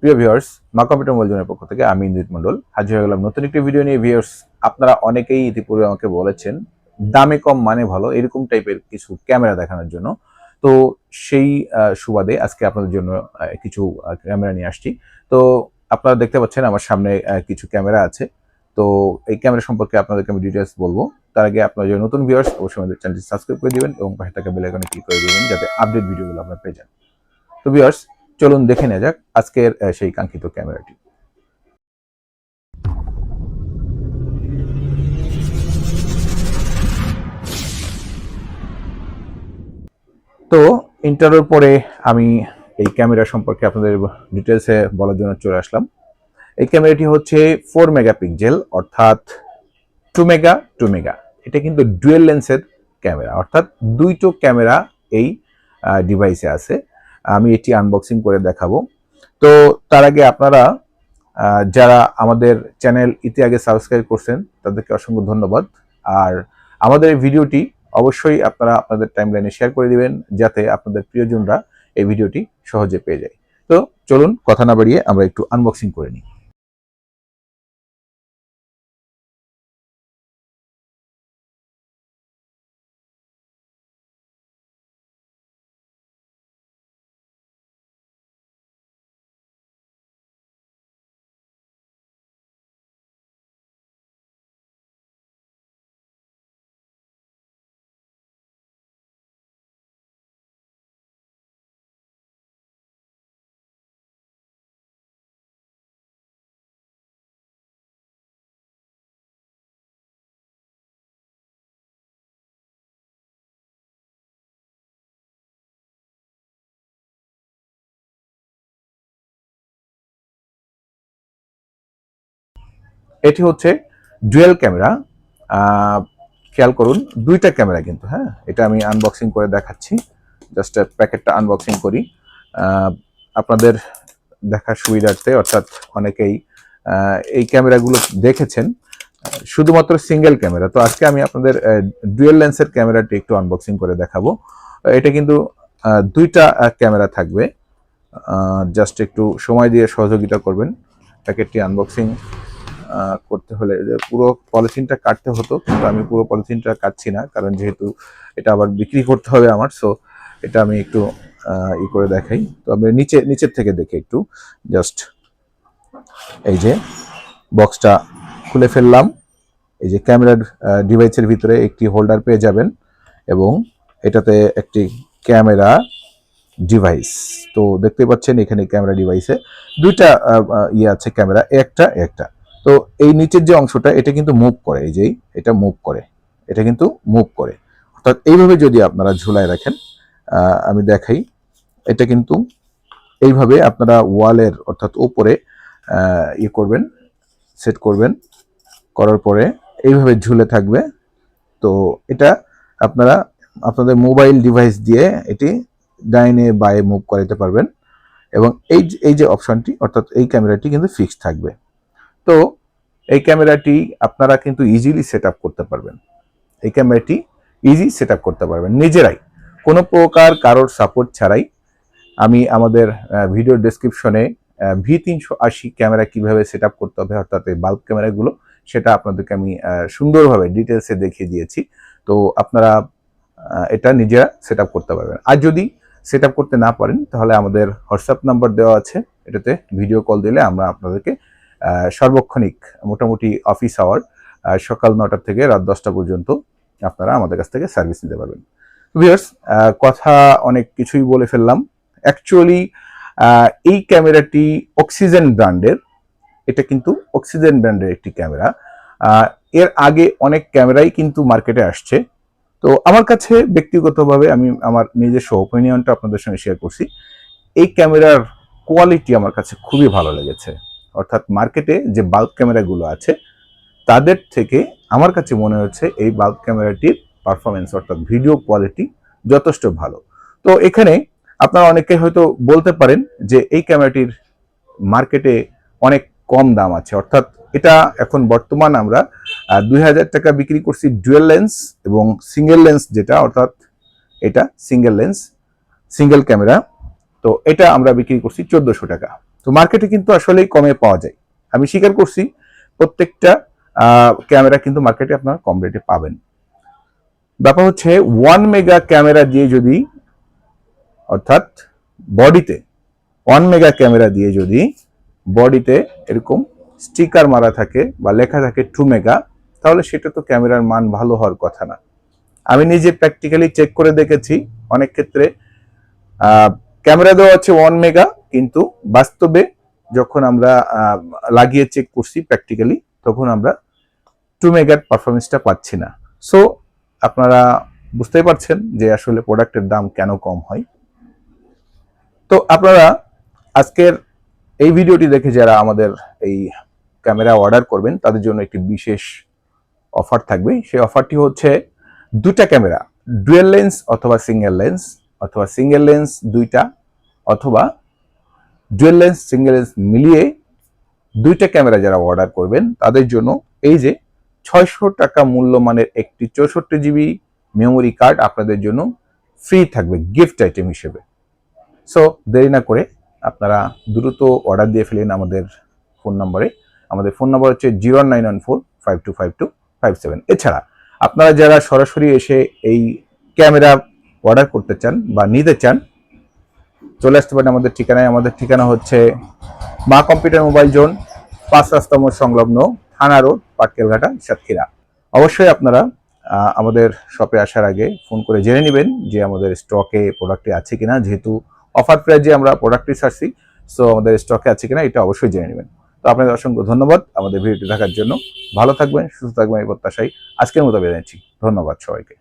প্রিয় ভিউয়ার্স মা কম্পিউটার মলজনের পক্ষ থেকে আমি ইন্দ্রিত মন্ডল হাজির হয়ে গেলাম নতুন একটি ভিডিও নিয়ে। ভিউয়ার্স আপনারা অনেকেই ইতিপূর্বে আমাকে বলেছেন, দামে কম মানে ভালো, এরকম টাইপের কিছু ক্যামেরা দেখানোর জন্য। তো সেই সুবাদে আজকে আপনাদের জন্য কিছু ক্যামেরা নিয়ে আসছি। তো আপনারা দেখতে পাচ্ছেন আমার সামনে কিছু ক্যামেরা আছে। তো এই ক্যামেরা সম্পর্কে আপনাদেরকে আমি ডিটেলস বলব। তার আগে আপনারা যদি নতুন ভিউয়ার্স অবশ্যই আমাদের চ্যানেলটি সাবস্ক্রাইব করে দিবেন এবং পাশে থাকা বেল আইকনে ক্লিক করে দিবেন, যাতে আপডেট ভিডিওগুলো আপনারা পেয়ে যান। তো ভিউয়ার্স চলুন দেখে নেওয়া যাক আজকের সেই কাঙ্ক্ষিত ক্যামেরাটি। তো ইন্টারভিউর পরে আমি এই ক্যামেরা সম্পর্কে আপনাদের ডিটেলসে বলার জন্য চলে আসলাম। এই ক্যামেরাটি হচ্ছে ফোর মেগাপিক্সেল অর্থাৎ টু মেগা টু মেগা এটা কিন্তু ডুয়েল লেন্সের ক্যামেরা, অর্থাৎ দুইটো ক্যামেরা এই ডিভাইসে আছে। আমি এটি আনবক্সিং করে দেখাবো। তো তার আগে আপনারা যারা আমাদের চ্যানেল ইতি আগে সাবস্ক্রাইব করছেন, তাদেরকে অসংখ্য ধন্যবাদ। আর আমাদের এই ভিডিওটি অবশ্যই আপনারা আপনাদের টাইমলাইনে শেয়ার করে দিবেন, যাতে আপনাদের প্রিয়জনরা এই ভিডিওটি সহজে পেয়ে যায়। তো চলুন, কথা না বাড়িয়ে আমরা একটু আনবক্সিং করে নিই। এটি হচ্ছে ডুয়েল ক্যামেরা। খেয়াল করুন, দুইটা ক্যামেরা কিন্তু হ্যাঁ? এটা আমি আনবক্সিং করে দেখাচ্ছি। জাস্ট প্যাকেটটা আনবক্সিং করি। আপনাদের দেখার সুবিধার্থে, অর্থাৎ অনেকেই এই ক্যামেরাগুলো দেখেছেন। শুধুমাত্র সিঙ্গেল ক্যামেরা। তো আজকে আমি আপনাদের ডুয়েল লেন্সের ক্যামেরাটি একটু আনবক্সিং করে দেখাবো। এটা কিন্তু দুইটা ক্যামেরা থাকবে। জাস্ট একটু সময় দিয়ে সহযোগিতা করবেন। প্যাকেটটি আনবক্সিং করতে হলে পুরো পলিথিনটা কাটতে হতো, কিন্তু আমি পুরো পলিথিনটা কাটছি না, কারণ যেহেতু এটা আবার বিক্রি করতে হবে আমার সো এটা আমি একটু ই করে দেখাই। তো আমি নিচে, নিচের থেকে দেখে একটু জাস্ট এই যে বক্সটা খুলে ফেললাম। এই যে ক্যামেরার ডিভাইসের ভিতরে একটি হোল্ডার পেয়ে যাবেন, এবং এটাতে একটি ক্যামেরা ডিভাইস তো দেখতে পাচ্ছেন এখানে ক্যামেরা ডিভাইসে দুইটা ইয়ে আছে, ক্যামেরা, একটা একটা। তো এই নিচের যে অংশটা, এটা কিন্তু মুভ করে, এই যে, এটা মুভ করে, এটা কিন্তু মুভ করে। অর্থাৎ এইভাবে যদি আপনারা ঝুলায় রাখেন আমি দেখাই, এটা কিন্তু এইভাবে আপনারা ওয়ালের, অর্থাৎ উপরে ইয়ে করবেন সেট করবেন, করার পরে এইভাবে ঝুলে থাকবে। তো এটা আপনারা আপনাদের মোবাইল ডিভাইস দিয়ে এটি ডাইনে বায়ে মুভ করাতে পারবেন। এবং এই এই যে অপশনটি অর্থাৎ এই ক্যামেরাটি কিন্তু ফিক্স থাকবে। তো এই ক্যামেরাটি আপনারা কিন্তু ইজিলি সেট করতে পারবেন। এই ক্যামেরাটি ইজি সেট করতে পারবেন। নিজেরাই। কোনো প্রকার কারোর সাপোর্ট ছাড়াই আমি আমাদের ভিডিও ডেসক্রিপশনে ভি তিনশো আশি ক্যামেরা কীভাবে সেট করতে হবে, অর্থাৎ এই বাল্ব ক্যামেরাগুলো, সেটা আপনাদেরকে আমি সুন্দরভাবে ডিটেলসে দেখিয়ে দিয়েছি। তো আপনারা এটা নিজেরা সেট করতে পারবেন। আর যদি সেট করতে না পারেন, তাহলে আমাদের হোয়াটসঅ্যাপ নাম্বার দেওয়া আছে। এটাতে ভিডিও কল দিলে আমরা আপনাদেরকে সার্বক্ষণিক মোটামুটি অফিস আওয়ার সকাল নটা থেকে রাত দশটা পর্যন্ত আপনারা আমাদের কাছ থেকে সার্ভিস নিতে পারবেন। ভিউয়ার্স কথা অনেক কিছুই বলে ফেললাম। অ্যাকচুয়ালি এই ক্যামেরাটি অক্সিজেন ব্র্যান্ডের এটা কিন্তু অক্সিজেন ব্র্যান্ডের একটি ক্যামেরা। এর আগে অনেক ক্যামেরাই কিন্তু মার্কেটে আসছে। তো আমার কাছে ব্যক্তিগতভাবে আমি আমার নিজস্ব ওপিনিয়নটা আপনাদের সঙ্গে শেয়ার করছি। এই ক্যামেরার কোয়ালিটি আমার কাছে খুবই ভালো লেগেছে। অর্থাৎ মার্কেটে যে বাল্ব ক্যামেরাগুলো আছে, তাদের থেকে আমার কাছে মনে হচ্ছে এই বাল্ব ক্যামেরাটির পারফরমেন্স অর্থাৎ ভিডিও কোয়ালিটি যথেষ্ট ভালো। তো এখানে আপনারা অনেকে হয়তো বলতে পারেন যে এই ক্যামেরাটির মার্কেটে অনেক কম দাম আছে। অর্থাৎ এটা এখন বর্তমান আমরা দুই হাজার টাকা বিক্রি করছি ডুয়েল লেন্স এবং সিঙ্গেল লেন্স যেটা, অর্থাৎ এটা সিঙ্গেল লেন্স সিঙ্গেল ক্যামেরা তো এটা আমরা বিক্রি করছি চোদ্দশো টাকা। তো মার্কেটে কিন্তু আসলেই কমে পাওয়া যায়। আমি স্বীকার করছি, প্রত্যেকটা ক্যামেরা কিন্তু মার্কেটে আপনারা কম রেটে পাবেন। ব্যাপার হচ্ছে ওয়ান মেগা ক্যামেরা দিয়ে যদি, অর্থাৎ বডিতে ওয়ান মেগা ক্যামেরা দিয়ে যদি বডিতে এরকম স্টিকার মারা থাকে বা লেখা থাকে টু মেগা তাহলে সেটা তো ক্যামেরার মান ভালো হওয়ার কথা না। আমি নিজে প্র্যাকটিক্যালি চেক করে দেখেছি, অনেক ক্ষেত্রে ক্যামেরা দেওয়া আছে ওয়ান মেগা কিন্তু বাস্তবে যখন আমরা লাগিয়ে চেক করছি প্র্যাকটিক্যালি তখন আমরা টু মেগার পারফরমেন্সটা পাচ্ছি না। সো আপনারা বুঝতেই পারছেন যে আসলে প্রোডাক্টের দাম কেন কম হয়। তো আপনারা আজকের এই ভিডিওটি দেখে যারা আমাদের এই ক্যামেরা অর্ডার করবেন, তাদের জন্য একটি বিশেষ অফার থাকবে। সেই অফারটি হচ্ছে দুটা ক্যামেরা ডুয়েল লেন্স অথবা সিঙ্গেল লেন্স অথবা সিঙ্গেল লেন্স দুইটা অথবা ডুয়েল লেন্স সিঙ্গেল লেন্স মিলিয়ে দুইটা ক্যামেরা যারা অর্ডার করবেন, তাদের জন্য এই যে ছয়শো টাকা মূল্যমানের একটি চৌষট্টি জিবি মেমোরি কার্ড আপনাদের জন্য ফ্রি থাকবে গিফট আইটেম হিসেবে। সো দেরি না করে আপনারা দ্রুত অর্ডার দিয়ে ফেলেন আমাদের ফোন নম্বরে আমাদের ফোন নম্বর হচ্ছে zero nine one four five two five two five seven এছাড়া আপনারা যারা সরাসরি এসে এই ক্যামেরা অর্ডার করতে চান বা নিতে চান, চলে আসতে পারেন আমাদের ঠিকানায়। আমাদের ঠিকানা হচ্ছে মা কম্পিউটার মোবাইল জোন, পাঁচ রাস্তা মোড় সংলগ্ন থানা রোড, পাটকেলঘাটা, সাতক্ষীরা। অবশ্যই আপনারা আমাদের শপে আসার আগে ফোন করে জেনে নেবেন যে আমাদের স্টকে প্রোডাক্টটি আছে কিনা। যেহেতু অফার প্রাইজে আমরা প্রোডাক্টটি ছাড়ছি, সো আমাদের স্টকে আছে কিনা এটা অবশ্যই জেনে নেবেন। তো আপনাদের অসংখ্য ধন্যবাদ আমাদের ভিডিওটি দেখার জন্য। ভালো থাকবেন, সুস্থ থাকবেন এই প্রত্যাশাই আজকের মতো বেরিয়েছি ধন্যবাদ সবাইকে।